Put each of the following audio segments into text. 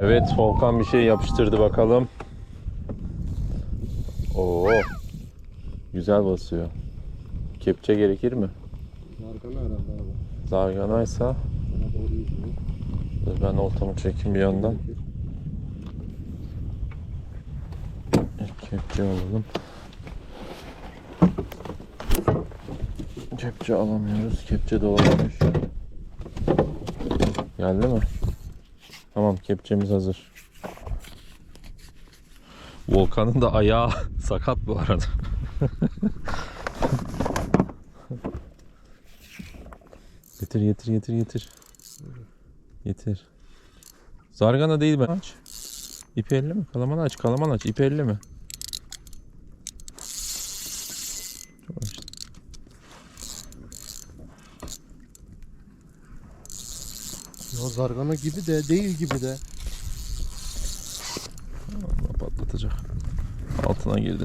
Evet Volkan bir şey yapıştırdı bakalım. Oo. Güzel basıyor. Kepçe gerekir mi? Zargana herhalde abi. Zarganaysa dur ben oltamı çekeyim bir yandan. Kepçe alalım. Kepçe alamıyoruz. Kepçe dolanmış. Geldi mi? Tamam kepçemiz hazır. Volkan'ın da ayağı sakat bu arada. getir getir getir getir. Getir. Zargana değil ben. Aç. İpi elle mi? Kalaman aç. Kalaman aç. İpi elle mi? Ya zargana gibi de değil gibi de. Allah patlatacak. Altına girdi.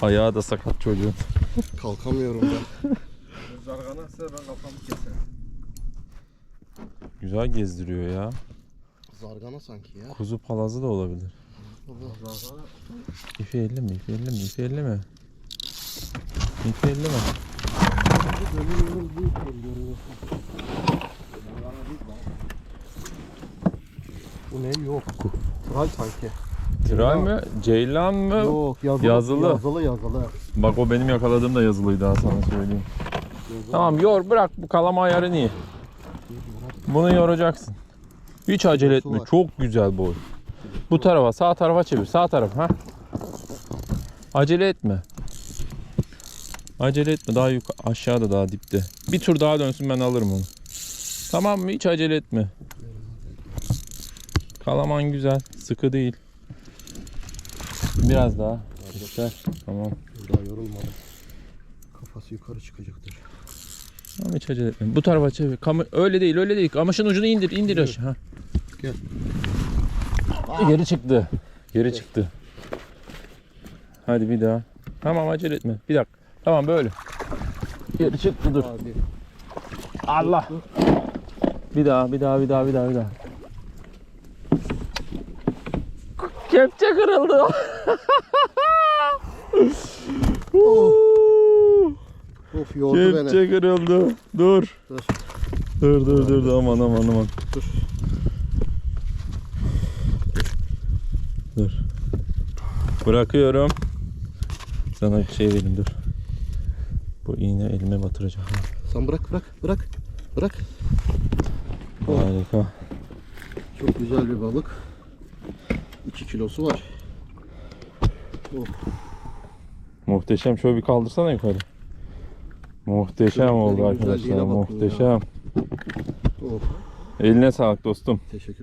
Ayağı da sakat çocuğun. Kalkamıyorum ben. Zargana ise ben kafamı keserim. Güzel gezdiriyor ya. Zargana sanki ya. Kuzu palazı da olabilir. Zargana. İpi elle mi? İpi elle mi? İpi elle mi? İpi elle mi? Dönüyorum bu görüyorsun. Bu ne? Yok. Tral sanki. Tral mi? Ceylan mı? Yok yazılı. Yazılı. Yazılı yazılı. Bak o benim yakaladığım da yazılıydı ha sana söyleyeyim. Yazılı. Tamam yor bırak bu kalama ayarını iyi. Bunu yoracaksın. Hiç acele etme. Çok güzel boy. Bu tarafa sağ tarafa çevir. Sağ taraf ha. Acele etme. Acele etme. Daha yukarı aşağıda daha dipte. Bir tur daha dönsün ben alırım onu. Tamam mı? Hiç acele etme. Kalaman güzel. Sıkı değil. Biraz daha. İster. Tamam. Daha yorulmadı. Kafası yukarı çıkacaktır. Tamam hiç acele etme. Bu tarafa çevir. Kamu... Öyle değil öyle değil. Kamışın ucunu indir indir aşağı. Ha. Gel. Geri çıktı. Geri çıktı. Hadi bir daha. Tamam acele etme. Bir dakika. Tamam böyle. Geri çıktı dur. Abi. Allah. Bir daha bir daha bir daha bir daha bir daha. Kepçe kırıldı. Of yordu beni. Kepçe kırıldı. Dur. Dur. Dur dur dur dur. aman aman aman. Dur. Dur. Bırakıyorum. Sana şey vereyim dur. Bu iğne elime batıracak. Sen bırak bırak bırak. Bırak. Harika. Çok güzel bir balık. 2 kilosu var. Of. Muhteşem. Şöyle bir kaldırsana yukarı. Muhteşem Çocukların oldu arkadaşlar. ya. Muhteşem. Of. Eline sağlık dostum. Teşekkür